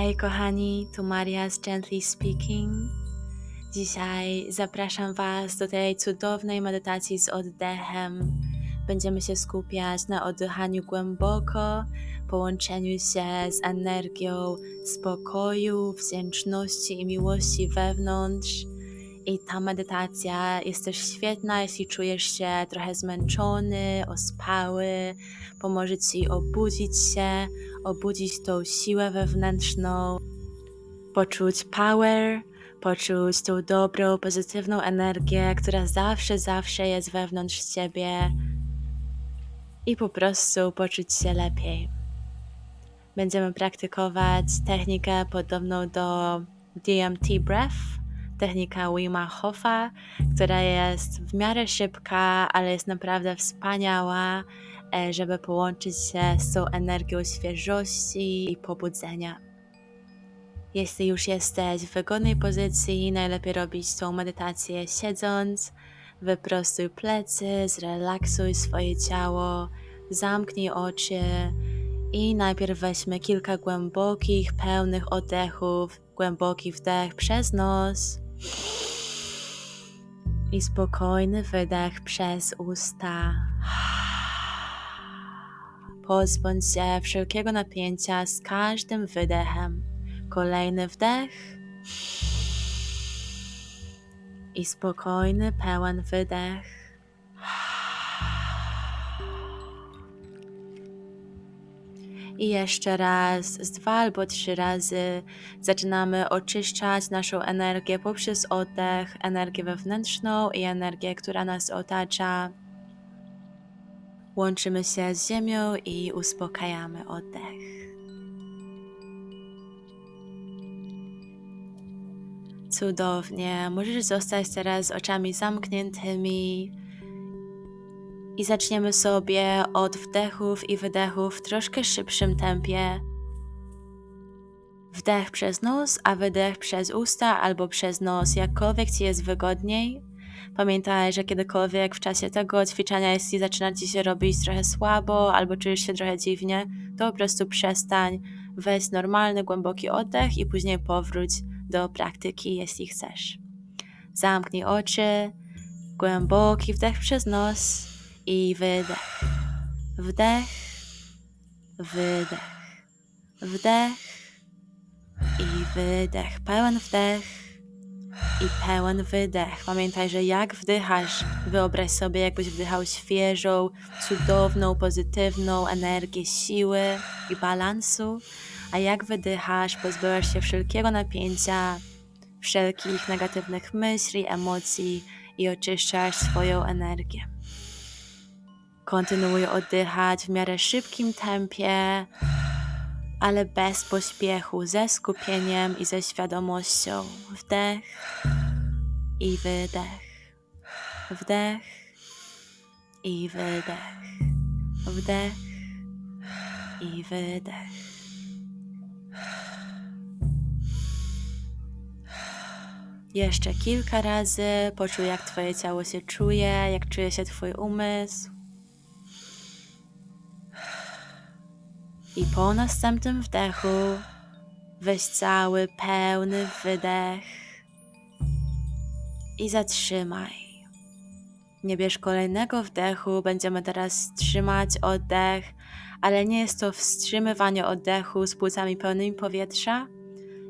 Hej kochani, tu Maria z Gently Speaking. Dzisiaj zapraszam Was do tej cudownej medytacji z oddechem. Będziemy się skupiać na oddychaniu głęboko, połączeniu się z energią spokoju, wdzięczności i miłości wewnątrz. I ta medytacja jest też świetna, jeśli czujesz się trochę zmęczony, ospały. Pomoże Ci obudzić się, obudzić tą siłę wewnętrzną, poczuć power, poczuć tą dobrą, pozytywną energię, która zawsze, zawsze jest wewnątrz Ciebie i po prostu poczuć się lepiej. Będziemy praktykować technikę podobną do DMT Breath, technika Wima Hofa, która jest w miarę szybka, ale jest naprawdę wspaniała, e, żeby połączyć się z tą energią świeżości i pobudzenia. Jeśli już jesteś w wygodnej pozycji, najlepiej robić tą medytację siedząc. Wyprostuj plecy, zrelaksuj swoje ciało, zamknij oczy i najpierw weźmy kilka głębokich, pełnych oddechów. Głęboki wdech przez nos i spokojny wydech przez usta. Pozbądź się wszelkiego napięcia z każdym wydechem. Kolejny wdech i spokojny, pełen wydech. I jeszcze raz, z dwa albo trzy razy zaczynamy oczyszczać naszą energię poprzez oddech, energię wewnętrzną i energię, która nas otacza. Łączymy się z ziemią i uspokajamy oddech. Cudownie. Możesz zostać teraz oczami zamkniętymi i zaczniemy sobie od wdechów i wydechów w troszkę szybszym tempie. Wdech przez nos, a wydech przez usta albo przez nos, jakkolwiek ci jest wygodniej. Pamiętaj, że kiedykolwiek w czasie tego ćwiczenia, jeśli zaczyna ci się robić trochę słabo albo czujesz się trochę dziwnie, to po prostu przestań, weź normalny, głęboki oddech i później powróć do praktyki, jeśli chcesz. Zamknij oczy, głęboki wdech przez nos i wydech. Wdech, wydech, wdech i wydech. Pełen wdech i pełen wydech. Pamiętaj, że jak wdychasz, wyobraź sobie, jakbyś wdychał świeżą, cudowną, pozytywną energię siły i balansu, a jak wydychasz, pozbywasz się wszelkiego napięcia, wszelkich negatywnych myśli, emocji i oczyszczasz swoją energię. Kontynuuj oddychać w miarę szybkim tempie, ale bez pośpiechu, ze skupieniem i ze świadomością. Wdech i wydech. Wdech i wydech. Wdech i wydech. Jeszcze kilka razy poczuj, jak Twoje ciało się czuje, jak czuje się Twój umysł. I po następnym wdechu weź cały pełny wydech i zatrzymaj. Nie bierz kolejnego wdechu, będziemy teraz trzymać oddech, ale nie jest to wstrzymywanie oddechu z płucami pełnymi powietrza.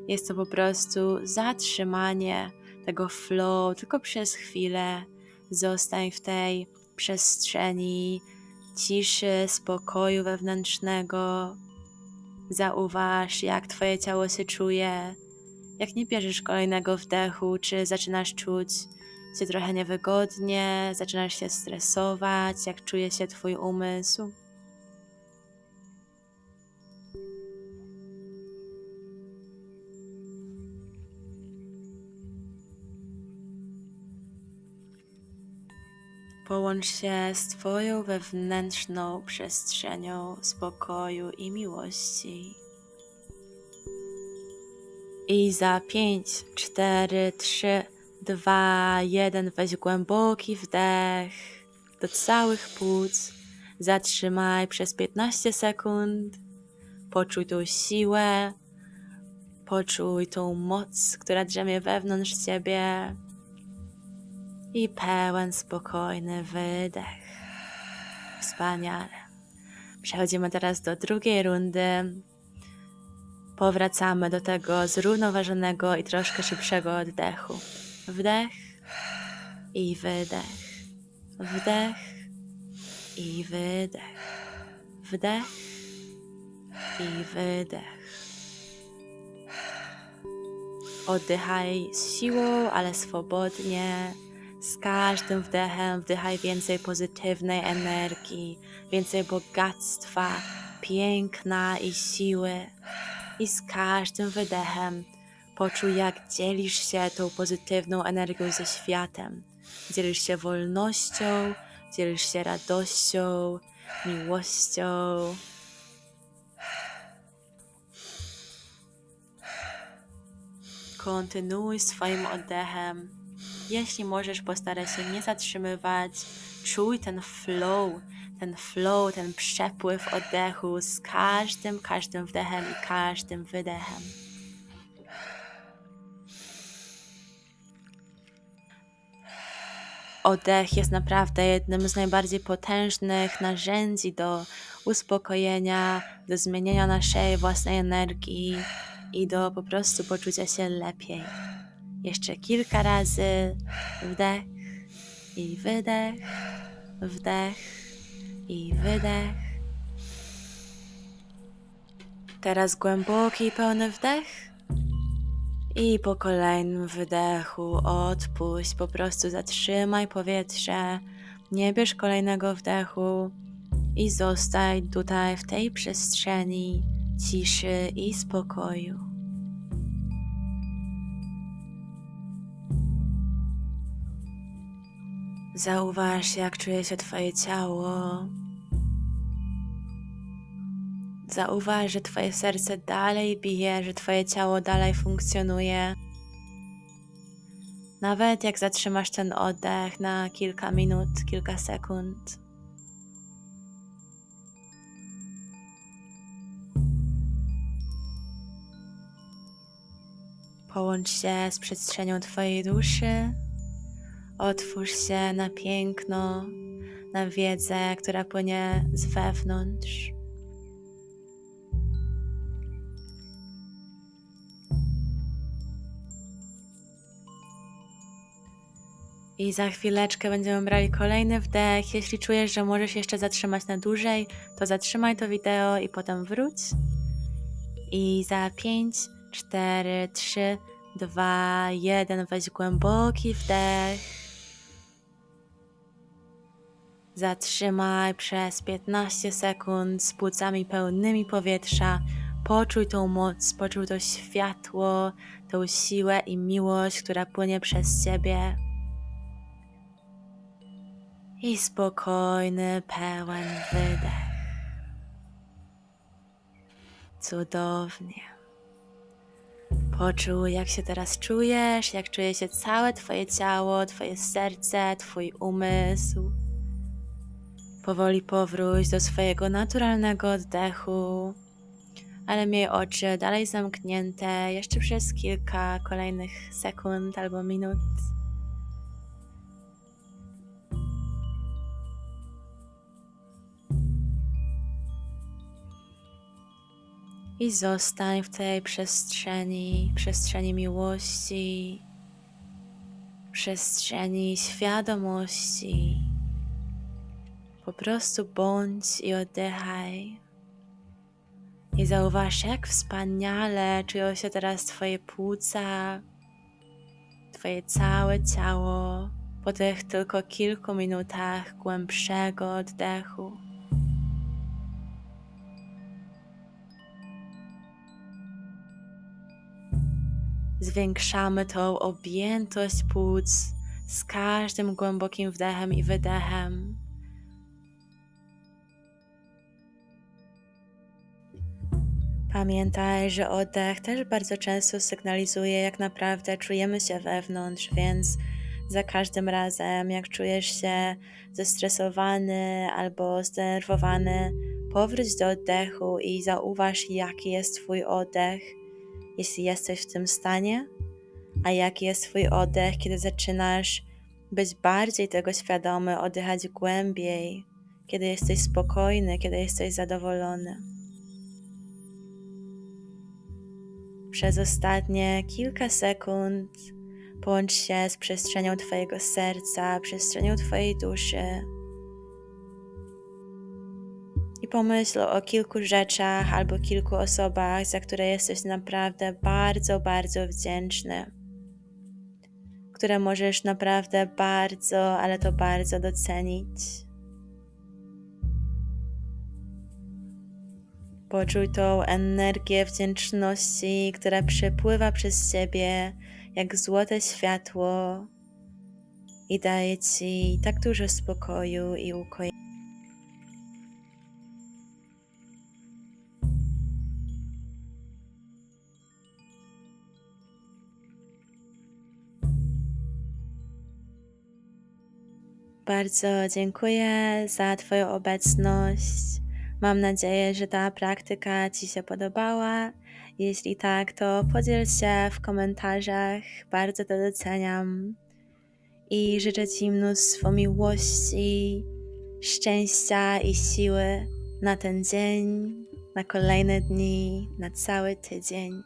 Jest to po prostu zatrzymanie tego flow tylko przez chwilę. Zostań w tej przestrzeni ciszy, spokoju wewnętrznego. Zauważ, jak Twoje ciało się czuje, jak nie bierzesz kolejnego wdechu, czy zaczynasz czuć się trochę niewygodnie, zaczynasz się stresować, jak czuje się Twój umysł. Połącz się z Twoją wewnętrzną przestrzenią spokoju i miłości. I za 5, 4, 3, 2, 1 weź głęboki wdech do całych płuc. Zatrzymaj przez 15 sekund. Poczuj tą siłę, Poczuj tą moc, która drzemie wewnątrz ciebie. I pełen, spokojny wydech. Wspaniale. Przechodzimy teraz do drugiej rundy. Powracamy do tego zrównoważonego i troszkę szybszego oddechu. Wdech i wydech. Wdech i wydech. Wdech i wydech. Oddychaj z siłą, ale swobodnie. Z każdym wdechem wdychaj więcej pozytywnej energii, więcej bogactwa, piękna i siły. I z każdym wydechem poczuj, jak dzielisz się tą pozytywną energią ze światem. Dzielisz się wolnością, dzielisz się radością, miłością. Kontynuuj swoim oddechem. Jeśli możesz, postaraj się nie zatrzymywać. Czuj ten flow, ten flow, ten przepływ oddechu z każdym, każdym wdechem i każdym wydechem. Oddech jest naprawdę jednym z najbardziej potężnych narzędzi do uspokojenia, do zmieniania naszej własnej energii i do po prostu poczucia się lepiej. Jeszcze kilka razy wdech i wydech, wdech i wydech. Teraz głęboki i pełny wdech. I po kolejnym wydechu odpuść, po prostu zatrzymaj powietrze, nie bierz kolejnego wdechu i zostań tutaj w tej przestrzeni ciszy i spokoju. Zauważ, jak czuje się Twoje ciało. Zauważ, że Twoje serce dalej bije, że Twoje ciało dalej funkcjonuje. Nawet jak zatrzymasz ten oddech na kilka minut, kilka sekund. Połącz się z przestrzenią Twojej duszy. Otwórz się na piękno, na wiedzę, która płynie z wewnątrz. I za chwileczkę będziemy brali kolejny wdech. Jeśli czujesz, że możesz jeszcze zatrzymać na dłużej, to zatrzymaj to wideo i potem wróć. I za 5, 4, 3, 2, 1, weź głęboki wdech. Zatrzymaj przez 15 sekund z płucami pełnymi powietrza. Poczuj tą moc, poczuj to światło, tą siłę i miłość, która płynie przez ciebie. I spokojny, pełen wydech. Cudownie. Poczuj, jak się teraz czujesz, jak czuje się całe Twoje ciało, Twoje serce, Twój umysł. Powoli powróć do swojego naturalnego oddechu, ale miej oczy dalej zamknięte jeszcze przez kilka kolejnych sekund albo minut. I zostań w tej przestrzeni, przestrzeni miłości, przestrzeni świadomości. Po prostu bądź i oddychaj. I zauważ, jak wspaniale czują się teraz Twoje płuca, Twoje całe ciało po tych tylko kilku minutach głębszego oddechu. Zwiększamy tą objętość płuc z każdym głębokim wdechem i wydechem. Pamiętaj, że oddech też bardzo często sygnalizuje, jak naprawdę czujemy się wewnątrz, więc za każdym razem, jak czujesz się zestresowany albo zdenerwowany, powróć do oddechu i zauważ, jaki jest Twój oddech jeśli jesteś w tym stanie, a jaki jest Twój oddech, kiedy zaczynasz być bardziej tego świadomy, oddychać głębiej, kiedy jesteś spokojny, kiedy jesteś zadowolony. Przez ostatnie kilka sekund połącz się z przestrzenią Twojego serca, przestrzenią Twojej duszy. I pomyśl o kilku rzeczach albo kilku osobach, za które jesteś naprawdę bardzo, bardzo wdzięczny, które możesz naprawdę bardzo, ale to bardzo docenić. Poczuj tą energię wdzięczności, która przepływa przez ciebie jak złote światło i daje ci tak dużo spokoju i ukojenia. Bardzo dziękuję za Twoją obecność. Mam nadzieję, że ta praktyka Ci się podobała. Jeśli tak, to podziel się w komentarzach. Bardzo to doceniam. I życzę Ci mnóstwo miłości, szczęścia i siły na ten dzień, na kolejne dni, na cały tydzień.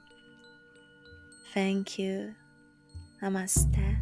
Thank you. Namaste.